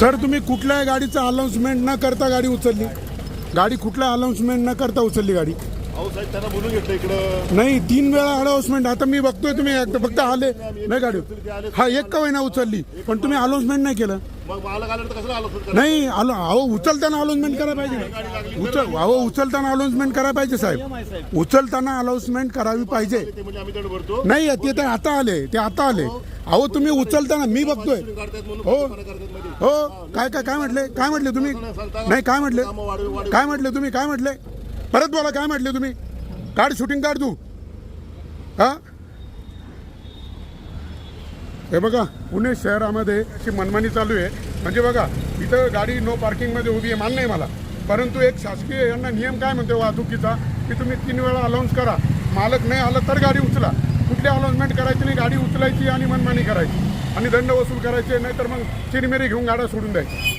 Sir तुम्ही कुठल्याही गाडीचं अनाऊन्समेंट न करता गाडी उचलली. गाडी कुठल्या अनाऊन्समेंट न करता उचलली गाडी. साहेब त्यांना बोलून घेतलं इकडं. नाही तीन वेळा अनाऊन्समेंट आता मी बघतोय तुम्ही एकदा फक्त आले. नाही गाडी. हा एक का होईना उचलली. पण तुम्ही अनाऊन्समेंट नाही केलं. मग मालक आलं तर कसं आलो सर नाही आलो अहो उचलताना अनाऊन्समेंट करायला पाहिजे. उचल अहो उचलताना अनाऊन्समेंट करायला पाहिजे साहेब. उचलताना अनाऊन्समेंट करावी पाहिजे. म्हणजे आम्ही दंड भरतो. नाही ते तर आता आले ते आता आले. अहो तुम्ही उचलताना मी बघतोय. हो. हो काय काय काय म्हटले? काय म्हटले तुम्ही? नाही काय म्हटले? काय म्हटले तुम्ही? काय म्हटले? परत बोला काय म्हटले तुम्ही? काढ शूटिंग काढ तू. हा? हे बघा पुणे शहरामध्ये अशी मनमानी चालू आहे. म्हणजे बघा इथं गाडी नो पार्किंगमध्ये उभी आहे मान्य आहे मला. परंतु एक शासकीय यांना नियम काय म्हणतो वाहतुकीचा? की तुम्ही तीन वेळा अलाउन्स करा. मालक नाही आलं तर गाडी उचला. कुठली अलाउन्समेंट करायची नाही गाडी उचलायची आणि मनमानी करायची. आणि दंड वसूल करायचे नाही तर मग चिरमिरी घेऊन गाड्या सोडून द्यायची